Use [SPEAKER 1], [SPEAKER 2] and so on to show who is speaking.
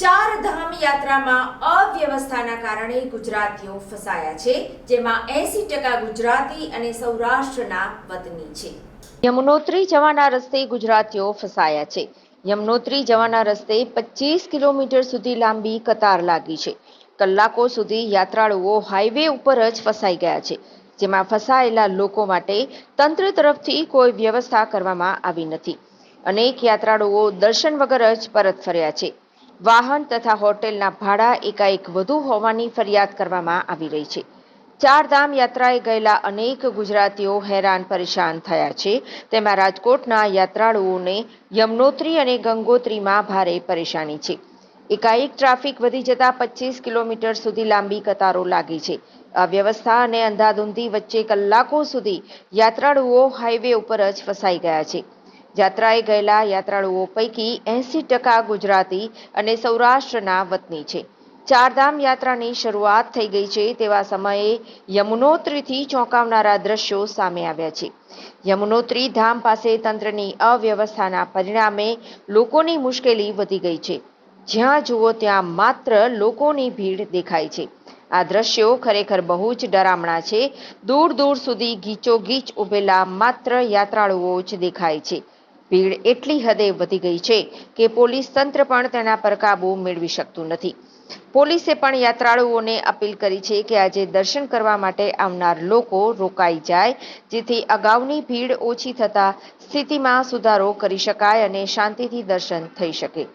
[SPEAKER 1] યાત્રામાં અવ્યવસ્થાના કારણે ગુજરાતીઓ ફસાયા છે, જેમાં એસી ટકા ગુજરાતી અને સૌરાષ્ટ્રના વતની છે.
[SPEAKER 2] યમુનોત્રી જવાના રસ્તે ગુજરાતીઓ ફસાયા છે. યમુનોત્રી જવાના રસ્તે પચીસ કિલોમીટર સુધી લાંબી કતાર લાગી છે. કલાકો સુધી યાત્રાળુઓ હાઈવે ઉપર જ ફસાઈ ગયા છે, જેમાં ફસાયેલા લોકો માટે તંત્ર તરફથી કોઈ વ્યવસ્થા કરવામાં આવી નથી. અનેક યાત્રાળુઓ દર્શન વગર જ પરત ફર્યા છે. વાહન તથા હોટેલના ભાડા એકાએક વધુ હોવાની ફરિયાદ કરવામાં આવી રહી છે. ચારધામ યાત્રાએ ગયેલા અનેક ગુજરાતીઓ હેરાન પરેશાન થયા છે. તેમાં રાજકોટના યાત્રાળુઓને યમનોત્રી અને ગંગોત્રીમાં ભારે પરેશાની છે. એકાએક ટ્રાફિક વધી જતા પચીસ કિલોમીટર સુધી લાંબી કતારો લાગી છે. અવ્યવસ્થા અને અંધાધૂંધી વચ્ચે કલાકો સુધી યાત્રાળુઓ હાઈવે ઉપર જ ફસાઈ ગયા છે. યાત્રાએ ગયેલા યાત્રાળુઓ પૈકી એંસી ટકા ગુજરાતી અને સૌરાષ્ટ્રના વતની છે. ચારધામ યાત્રાની શરૂઆત થઈ ગઈ છે તેવા સમયે યમુનોત્રીથી ચોંકાવનારા દ્રશ્યો સામે આવ્યા છે. યમુનોત્રી ધામ પાસે તંત્રની અવ્યવસ્થાના પરિણામે લોકોની મુશ્કેલી વધી ગઈ છે. જ્યાં જુઓ ત્યાં માત્ર લોકોની ભીડ દેખાય છે. આ દ્રશ્યો ખરેખર બહુ જ ડરામણા છે. દૂર દૂર સુધી ગીચોગીચ ઉભેલા માત્ર યાત્રાળુઓ જ દેખાય છે. ભીડ એટલી હદે વધી ગઈ છે કે પોલીસ તંત્ર પણ તેના પર કાબુ મેળવી શકતું નથી. પોલીસે પણ યાત્રાળુઓને અપીલ કરી છે કે આજે દર્શન કરવા માટે આવનાર લોકો રોકાઈ જાય, જેથી અગાઉની ભીડ ઓછી થતા સ્થિતિમાં સુધારો કરી શકાય અને શાંતિથી દર્શન થઈ શકે.